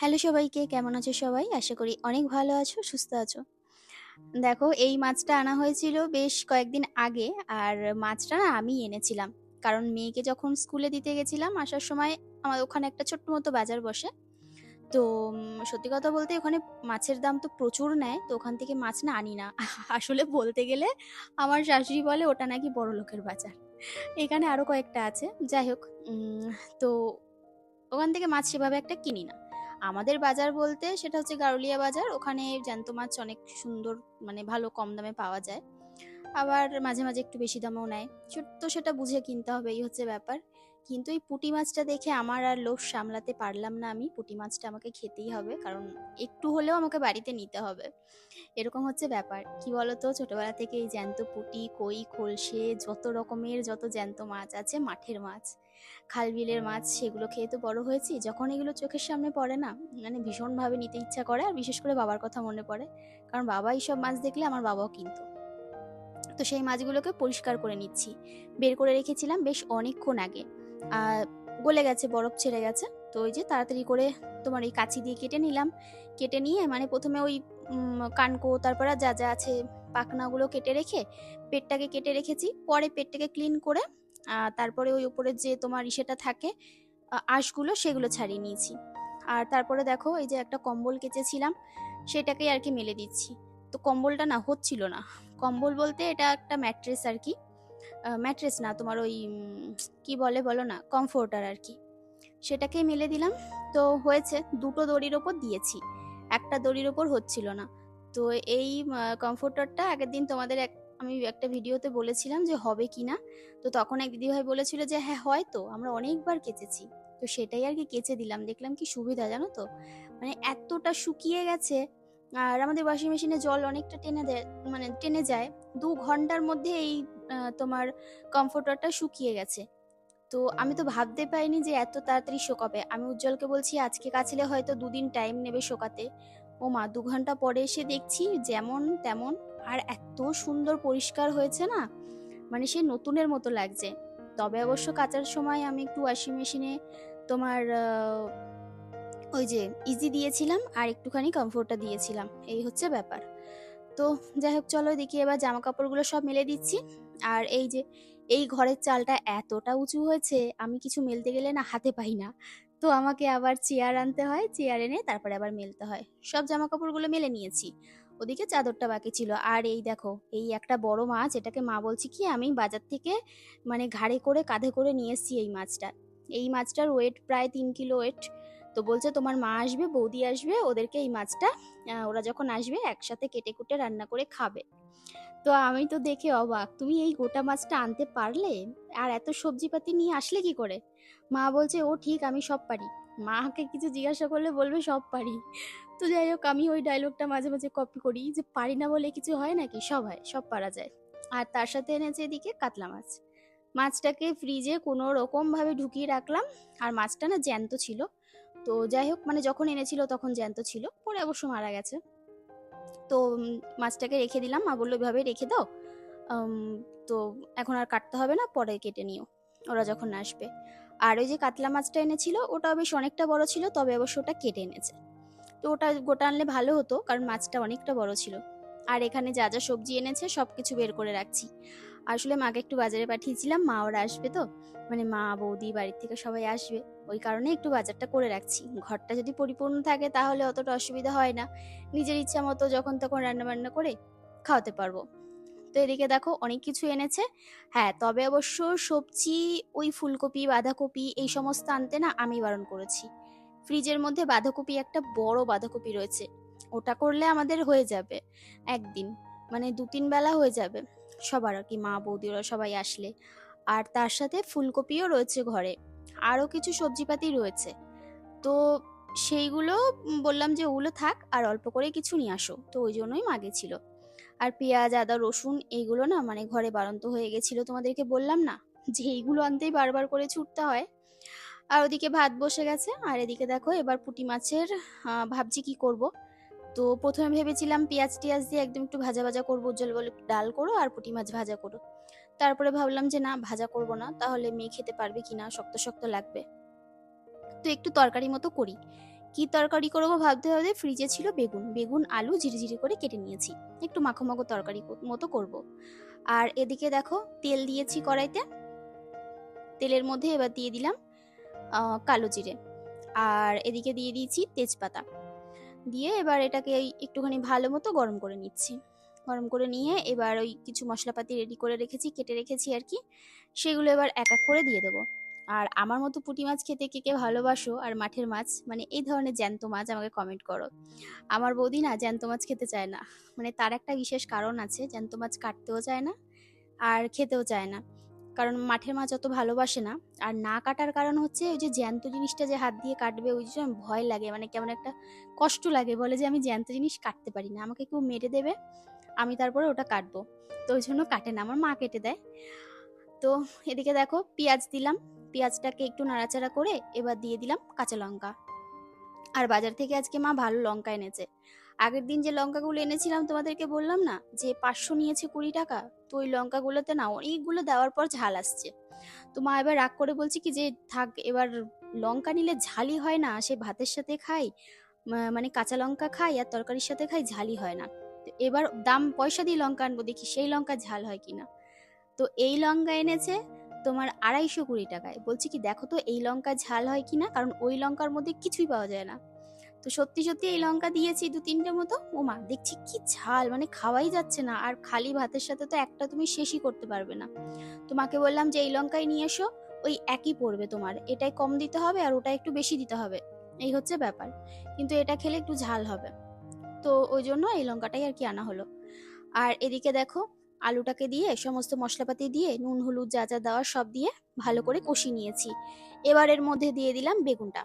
Hello সবাইকে, কেমন আছো সবাই? আশা করি অনেক ভালো আছো, সুস্থ আছো। দেখো, এই মাছটা আনা হয়েছিল বেশ কয়েকদিন আগে, আর মাছটা না আমি এনেছিলাম। কারণ মেয়েকে যখন স্কুলে দিতে গেছিলাম আসার সময় আমার ওখানে একটা ছোট্ট মতো বাজার বসে। তো সত্যি কথা বলতে ওখানে মাছের দাম তো প্রচুর নেয়, তো ওখান থেকে মাছ না আনি না। আসলে বলতে গেলে আমার শাশুড়ি বলে ওটা নাকি বড় লোকের বাজার। এখানে আরও কয়েকটা আছে, যাই হোক তো ওখান থেকে মাছ সেভাবে একটা কিনি না। আমাদের বাজার বলতে সেটা হচ্ছে গারুলিয়া বাজার। ওখানে জ্যান্ত মাছ অনেক সুন্দর মানে ভালো কম দামে পাওয়া যায়। আবার মাঝে মাঝে একটু বেশি দামেও নেয়। তো সেটা বুঝে কিনতে হবে, এই হচ্ছে ব্যাপার। কিন্তু এই পুঁটি মাছটা দেখে আমার আর লোভ সামলাতে পারলাম না আমি। পুঁটি মাছটা আমাকে খেতেই হবে, কারণ একটু হলেও আমাকে বাড়িতে নিতে হবে। এরকম হচ্ছে ব্যাপার। কি বলতো, ছোটবেলা থেকে এই জ্যান্ত পুঁটি, কই, খোলসে, যত রকমের যত জ্যান্ত মাছ আছে, মাঠের মাছ। খাল বিলের মাছ সেগুলো খেয়ে তো বড় হয়েছি, যখন এগুলো চোখের সামনে পড়ে না মানে ভীষণভাবে নিতে ইচ্ছা করে আর বিশেষ করে বাবার কথা মনে পড়ে, কারণ বাবা এইসব মাছ দেখলে আমার বাবাও কিনতো। তো সেই মাছগুলোকে পরিষ্কার করে নিচ্ছি, বের করে রেখেছিলাম বেশ অনেকক্ষণ আগে গলে গেছে, বরফ ছেড়ে গেছে, তো ওই যে তাড়াতাড়ি করে তোমার এই কাছি দিয়ে কেটে নিলাম, কেটে নিয়ে মানে প্রথমে ওই কানকো, তারপরে যা যা আছে পাখনাগুলো কেটে রেখে, পেটটাকে কেটে রেখেছি, পরে পেটটাকে ক্লিন করে তারপরে ওই উপরে যে তোমার ইসেটা থাকে আঁশগুলো সেগুলো ছাড়িয়ে নিয়েছি। আর তারপরে দেখো, এই যে একটা কম্বল কেচেছিলাম, সেটাকেই আর কি মেলে দিচ্ছি। তো কম্বলটা না হচ্ছিল না। কম্বল বলতে এটা একটা ম্যাট্রেস আর কি। ম্যাট্রেস না, তোমার ওই কি বলে বলো না, কমফোর্টার আর কি। সেটাকেই মেলে দিলাম। তো হয়েছে, দুটো দড়ির ওপর দিয়েছি। একটা দড়ির ওপর হচ্ছিল না। তো এই কমফোর্টারটা আগের দিন তোমাদের এক আমি একটা ভিডিওতে বলেছিলাম যে হবে কি না? তো তখন এক দিদিভাই বলেছিল যে হ্যাঁ হয়তো আমরা অনেকবার কেচেছি। তো সেটাই আর কি কেচে দিলাম। দেখলাম কি সুবিধা, জানো তো? মানে এতটা শুকিয়ে গেছে আর আমাদের ওয়াশিং মেশিনে জল অনেকটা টেনে দেয় মানে টেনে যায়। দু ঘণ্টার মধ্যে এই তোমার কমফোর্টারটা শুকিয়ে গেছে। তো আমি তো ভাবতে পারিনি যে এত তাড়াতাড়ি শোকাবে। আমি উজ্জ্বলকে বলছি, আজকে কাচলে হয়তো দুদিন টাইম নেবে শোকাতে। ও মা, দু ঘণ্টা পরে এসে দেখছি যেমন তেমন আর এত সুন্দর পরিষ্কার হয়েছে না? মানে সে নতুনের মতো লাগছে। তবে অবশ্য কাচার সময় আমি একটু ওয়াশিং মেশিনে তোমার ওই যে ইজি দিয়েছিলাম আর একটুখানি কমফোর্টটা দিয়েছিলাম। এই হচ্ছে ব্যাপার। তো যাই হোক, চলো দেখি এবার জামা কাপড়গুলো সব মেলে দিচ্ছি। আর এই যে, এই ঘরের চালটা এতটা উঁচু হয়েছে, আমি কিছু মেলতে গেলে না হাতে পাই না। তো আমাকে আবার চেয়ার আনতে হয় চেয়ার এনে তারপরে আবার মেলতে হয়। সব জামা কাপড়গুলো মেলে নিয়েছি। ওদিকে চাদরটা বাকি ছিল। আর এই দেখো, এই একটা বড় মাছ, এটাকে মা বলছি কি, আমি বাজার থেকে মানে ঘাড়ে করে কাঁধে করে নিয়ে এসেছি এই মাছটা। এই মাছটার ওয়েট প্রায় তিন কিলো ওয়েট তো বলছে, তোমার মা আসবে, বৌদি আসবে, ওদেরকে এই মাছটা ওরা যখন আসবে, একসাথে কেটে কুটে রান্না করে খাবে। তো আমি তো দেখে অবাক, তুমি এই গোটা মাছটা আনতে পারলে? আর এত সবজিপাতি নিয়ে আসলে কি করে? মা বলছে, ও ঠিক, আমি সব পারি। মাকে কিছু জিজ্ঞাসা করলে বলবে সব পারি। তো যাই হোক, আমি ওই ডায়লগটা মাঝে মাঝে কপি করি যে পারি না বলে কিছু হয় নাকি? সব হয়, সব পারা যায়। আর তার সাথে এনেছে এদিকে কাতলা মাছ। মাছটাকে ফ্রিজে কোনো রকম ভাবে ঢুকিয়ে রাখলাম। আর মাছটা না জ্যান্ত ছিল। তো যাই হোক মানে যখন এনেছিল তখন জ্যান্ত ছিল, পরে অবশ্য মারা গেছে। তো মাছটাকে রেখে দিলাম। মা বলল, এভাবে রেখে দাও। তো এখন আর কাটতে হবে না, পরে কেটে নিও। ওরা যখন আসবে। আর ওই যে কাতলা মাছটা এনেছিল, ওটা বেশ অনেকটা বড় ছিল, তবে অবশ্য ওটা কেটে এনেছে। তো ওটা গোটা আনলে ভালো হতো, কারণ মাছটা অনেকটা বড় ছিল। আর এখানে যা যা সবজি এনেছে সব কিছু বের করে রাখছি। আসলে মাকে একটু বাজারে পাঠিয়েছিলাম, মা ওরা আসবে তো? মানে মা, বৌদি, বাড়ির থেকে সবাই আসবে। ওই কারণে একটু বাজারটা করে রাখছি। ঘরটা যদি পরিপূর্ণ থাকে, তাহলে অতটা অসুবিধা হয় না। নিজের ইচ্ছা মতো যখন তখন রান্না বান্না করে খাওয়াতে পারব। তো এদিকে দেখো অনেক কিছু এনেছে। হ্যাঁ তবে অবশ্য সবজি, ওই ফুলকপি, বাঁধাকপি এই সমস্ত আনতে না আমি বারণ করেছি। ফ্রিজের মধ্যে বাঁধাকপি একটা বড় বাঁধাকপি রয়েছে। ওটা করলে আমাদের হয়ে যাবে একদিন মানে দু তিন বেলা হয়ে যাবে সবার আর কি, মা, বৌদি ওরা সবাই আসলে। আর তার সাথে ফুলকপিও রয়েছে ঘরে। আরও কিছু সবজিপাতি রয়েছে। তো সেইগুলো বললাম যে ওগুলো থাক আর অল্প করে কিছু নিয়ে আসো। তো ওই জন্যই মাগেছিল আর পেঁয়াজ, আদা, রসুন এইগুলো না মানে ঘরে বাড়ন্ত হয়ে গেছিল, তোমাদেরকে বললাম না? যে এইগুলো আনতেই বারবার করে ছুটতে হয়। আর ওদিকে ভাত বসে গেছে, আর এদিকে দেখো এবার পুঁটি মাছের ভাবছি কি করব। তো প্রথমে ভেবেছিলাম পেঁয়াজ টিয়াজ দিয়ে একদম একটু ভাজা ভাজা করব, উজ্জ্বল বলে ডাল করো আর পুঁটি মাছ ভাজা করো। তারপরে ভাবলাম যে না, ভাজা করব না, তাহলে মেয়ে খেতে পারবে কিনা, শক্ত শক্ত লাগবে। তো একটু তরকারি মতো করি। কি তরকারি করব ভাবতে ভাবতে ফ্রিজে ছিল বেগুন। বেগুন, আলু ঝিরিঝিরি করে কেটে নিয়েছি। একটু মাখো তরকারি মতো করব। আর এদিকে দেখো, তেল দিয়েছি কড়াইতে। তেলের মধ্যে এবার দিয়ে দিলাম কালো জিরে। আর এদিকে দিয়ে দিয়েছি তেজপাতা। দিয়ে এবার এটাকে একটুখানি ভালো মতো গরম করে নিচ্ছি। গরম করে নিয়ে এবার ওই কিছু মশলাপাতি রেডি করে রেখেছি, কেটে রেখেছি আর কি। সেগুলো এবার এক এক করে দিয়ে দেবো। আর আমার মতো পুঁটি মাছ খেতে কে কে ভালোবাসো আর মাঠের মাছ মানে এই ধরনের জ্যান্ত মাছ আমাকে কমেন্ট করো। আমার বৌদি না জ্যান্ত মাছ খেতে চায় না মানে তার একটা বিশেষ কারণ আছে, জ্যান্ত মাছ কাটতেও চায় না আর খেতেও চায় না। কারণ মাঠের মাছ অত ভালোবাসে না, আর না কাটার কারণ হচ্ছে ওই যে জ্যান্ত জিনিসটা যে হাত দিয়ে কাটবে, ওই জন্য ভয় লাগে মানে কেমন একটা কষ্ট লাগে বলে যে আমি জ্যান্ত জিনিস কাটতে পারি না, আমাকে কেউ মেরে দেবে, আমি তারপরে ওটা কাটবো। তো ওই জন্য কাটে না, আমার মা কেটে দেয়। তো এদিকে দেখো, পেঁয়াজ দিলাম পেঁয়াজটাকে একটু নাড়াচাড়া করে এবার দিয়ে দিলাম কাঁচা লঙ্কা। আর বাজার থেকে আজকে মা ভালো লঙ্কা এনেছে। আগের দিন যে লঙ্কাগুলো এনেছিলাম তোমাদেরকে বললাম না, যে পাঁচশো নিয়েছে কুড়ি টাকা, তো ওই লঙ্কাগুলোতে না অনেকগুলো দেওয়ার পর ঝাল আসছে। তো মা এবার রাগ করে বলছি কি যে, থাক, এবার লঙ্কা নিলে ঝালই হয় না, সে ভাতের সাথে খাই মানে কাঁচা লঙ্কা খাই আর তরকারির সাথে খাই, ঝালই হয় না। এবার দাম পয়সা দিয়ে লঙ্কা আনব, দেখি সেই লঙ্কা ঝাল হয় কিনা। তো এই লঙ্কা এনেছে তোমার আড়াইশো কুড়ি টাকায়। বলছি কি, দেখো তো, এই লঙ্কা ঝাল হয় কি না? কারণ ওই লঙ্কার মধ্যে কিছুই পাওয়া যায় না। তো সত্যি সত্যি এই লঙ্কা দিয়েছি দু তিনটে মতো। ও মা, দেখছি কি ঝাল মানে খাওয়াই যাচ্ছে না। আর খালি ভাতের সাথে তো একটা তুমি শেষই করতে পারবে না। তো মাকে বললাম যে, এই লঙ্কায় নিয়ে এসো, ওই একই পড়বে তোমার। এটাই কম দিতে হবে আর ওটা একটু বেশি দিতে হবে। এই হচ্ছে ব্যাপার। কিন্তু এটা খেলে একটু ঝাল হবে। তো ওই জন্য এই লঙ্কাটাই আর কি আনা হলো। আর এদিকে দেখো আলুটাকে দিয়ে, সমস্ত মশলাপাতি দিয়ে, নুন, হলুদ যা যা দেওয়া সব দিয়ে ভালো করে কষিয়ে নিয়েছি। এবার এর মধ্যে দিয়ে দিলাম বেগুনটা।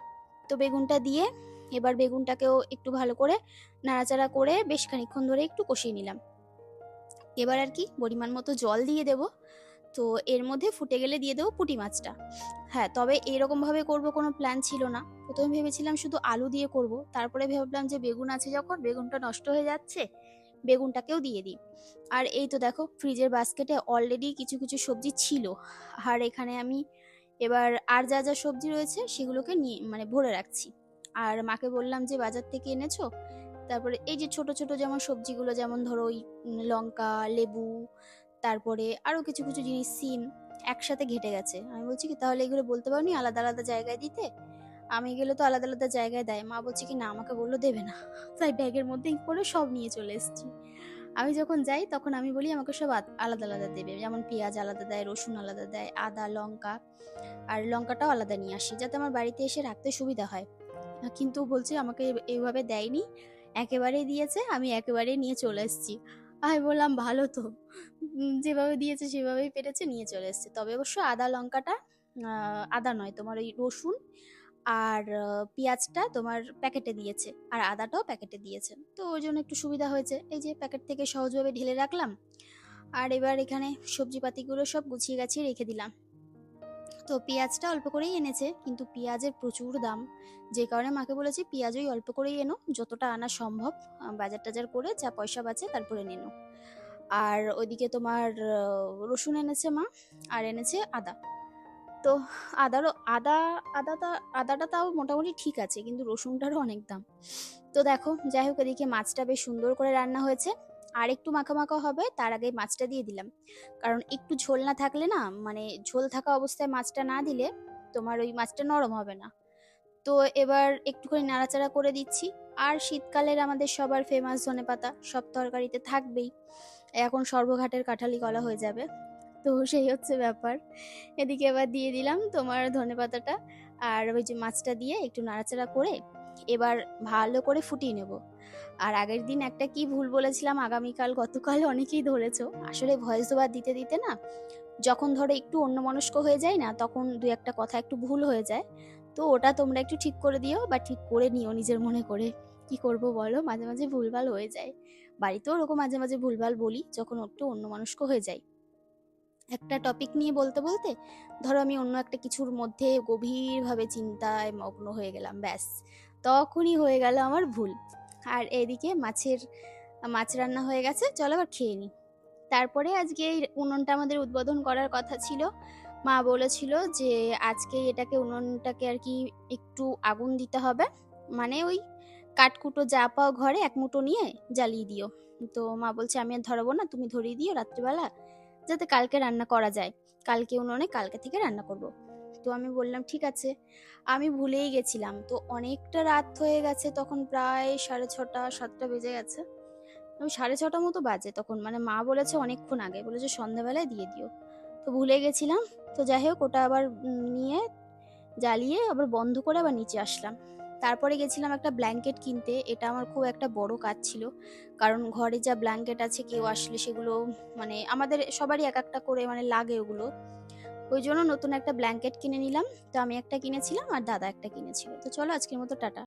তো বেগুনটা দিয়ে এবার বেগুনটাকেও একটু ভালো করে নাড়াচাড়া করে বেশ খানিকক্ষণ ধরে একটু কষিয়ে নিলাম। এবার আর কি পরিমাণ মতো জল দিয়ে দেব। তো এর মধ্যে ফুটে গেলে দিয়ে দেবো পুঁটি মাছটা। হ্যাঁ তবে এরকমভাবে করব কোনো প্ল্যান ছিল না। প্রথমে ভেবেছিলাম শুধু আলু দিয়ে করব। তারপরে ভাবলাম যে বেগুন আছে যখন, বেগুনটা নষ্ট হয়ে যাচ্ছে বেগুনটাকেও দিয়ে দিই। আর এই তো দেখো, ফ্রিজের বাস্কেটে অলরেডি কিছু কিছু সবজি ছিল। আর এখানে আমি এবার আর যা যা সবজি রয়েছে সেগুলোকে নিয়ে মানে ভরে রাখছি। আর মাকে বললাম যে, বাজার থেকে এনেছো? তারপরে এই যে ছোট ছোট যেমন সবজিগুলো, যেমন ধরো ওই লঙ্কা, লেবু, তারপরে আরও কিছু কিছু জিনিস, সিম একসাথে ঘেটে গেছে। আমি বলছি কি, তাহলে এগুলো বলতে পারোনি? আলাদা আলাদা জায়গায় দিতে? আমি গেলে তো আলাদা আলাদা জায়গায় দেয়। মা বলছে কি, না, আমাকে বলল দেবে না। তাই ব্যাগের মধ্যে করে সব নিয়ে চলে এসেছি। আমি যখন যাই, তখন আমি বলি, আমাকে সব আলাদা আলাদা দেবে। যেমন পেঁয়াজ আলাদা দেয়, রসুন আলাদা দেয়, আদা, লঙ্কা। আর লঙ্কাটাও আলাদা নিয়ে আসি, যাতে আমার বাড়িতে এসে রাখতে সুবিধা হয়। কিন্তু বলছে, আমাকে এইভাবে দেয়নি। একেবারেই দিয়েছে, আমি একেবারেই নিয়ে চলে এসেছি। আমি বললাম, ভালো তো। যেভাবে দিয়েছে, সেভাবেই পেরেছে, নিয়ে চলে এসেছে। তবে অবশ্য আদা, লঙ্কাটা আদা নয়, তোমার ওই রসুন আর পেঁয়াজটা তোমার প্যাকেটে দিয়েছে আর আদাটাও প্যাকেটে দিয়েছে। তো ওই জন্য একটু সুবিধা হয়েছে। এই যে প্যাকেট থেকে সহজভাবে ঢেলে রাখলাম আর এবার এখানে সবজিপাতিগুলো সব গুছিয়ে গাছিয়ে রেখে দিলাম। তো পেঁয়াজটা অল্প করেই এনেছে কিন্তু পেঁয়াজের প্রচুর দাম। যে কারণে মাকে বলেছি পেঁয়াজ ওই অল্প করেই এনো, যতটা আনা সম্ভব বাজার টাজার করে যা পয়সা বাঁচে তারপরে নেনো। আর ওইদিকে তোমার রসুন এনেছে মা, আর এনেছে আদা। তো আদারও, আদা, আদাটা আদাটা তাও মোটামুটি ঠিক আছে, কিন্তু রসুনটারও অনেক দাম। তো দেখো, যাই হোক, এদিকে মাছটা বেশ সুন্দর করে রান্না হয়েছে। আর একটু মাখা মাখা হবে, তার আগে মাছটা দিয়ে দিলাম। কারণ একটু ঝোল না থাকলে না মানে ঝোল থাকা অবস্থায় মাছটা না দিলে তোমার ওই মাছটা নরম হবে না। তো এবার একটুখানি নাড়াচাড়া করে দিচ্ছি। আর শীতকালের আমাদের সবার ফেমাস ধনে পাতা সব তরকারিতে থাকবেই। এখন সর্বঘাটের কাঁঠালি কলা হয়ে যাবে। তো সেই হচ্ছে ব্যাপার। এদিকে এবার দিয়ে দিলাম তোমার ধনে পাতাটা আর ওই যে মাছটা দিয়ে একটু নাড়াচাড়া করে এবার ভালো করে ফুটিয়ে নেব। আর আগের দিন একটা কি ভুল বলেছিলাম আগামীকাল, গতকাল অনেকেই ধরেছো। আসলে ভয়েস ওভার দিতে দিতে না যখন ধরো একটু অন্যমনস্ক হয়ে যায় না, তখন দু একটা কথা একটু ভুল হয়ে যায়। তো ওটা তোমরা একটু ঠিক করে দিও বা ঠিক করে নিও নিজের মনে করে। কি করব বলো? মাঝে মাঝে ভুলভাল হয়ে যায়। বাড়িতেও ওরকম মাঝে মাঝে ভুলভাল বলি যখন একটু অন্যমনস্ক হয়ে যায়। একটা টপিক নিয়ে বলতে বলতে, ধরো আমি অন্য একটা কিছুর মধ্যে গভীরভাবে চিন্তায় মগ্ন হয়ে গেলাম, ব্যাস। তখনই হয়ে গেল আমার ভুল। আর এদিকে মাছের, মাছ রান্না হয়ে গেছে, চলো আবার খেয়ে নিই তারপরে আজকে এই উনুনটা আমাদের উদ্বোধন করার কথা ছিল। মা বলেছিল যে, আজকে এটাকে উনুনটাকে আর কি একটু আগুন দিতে হবে। মানে ওই কাঠকুটো যা পাও ঘরে এক মুঠো নিয়ে জ্বালিয়ে দিও। তো মা বলছে, আমি আর ধরাবো না, তুমি ধরিয়ে দিও রাত্রিবেলা। যাতে কালকে রান্না করা যায়। কালকে উনুনে, কালকে থেকে রান্না করব। তো আমি বললাম, ঠিক আছে। আমি ভুলেই গেছিলাম। তো অনেকটা রাত হয়ে গেছে, তখন প্রায় সাড়ে ছটা, সাতটা বেজে গেছে। ওই সাড়ে ছটা মতো বাজে তখন। মানে মা বলেছে অনেকক্ষণ আগে। বলেছে, সন্ধ্যাবেলায় দিয়ে দিও। তো ভুলে গেছিলাম। তো যাই হোক, ওটা আবার নিয়ে জ্বালিয়ে আবার বন্ধ করে আবার নিচে আসলাম। তারপরে গেছিলাম একটা ব্ল্যাঙ্কেট কিনতে। এটা আমার খুব একটা বড় কাজ ছিল। কারণ ঘরে যা ব্ল্যাঙ্কেট আছে কেউ আসলে সেগুলো মানে আমাদের সবারই এক একটা করে মানে লাগে ওগুলো। ওই জন্য নতুন একটা ব্ল্যাঙ্কেট কিনে নিলাম। তো আমি একটা কিনেছিলাম আর দাদা একটা কিনেছিল। তো চলো আজকের মতো টাটা।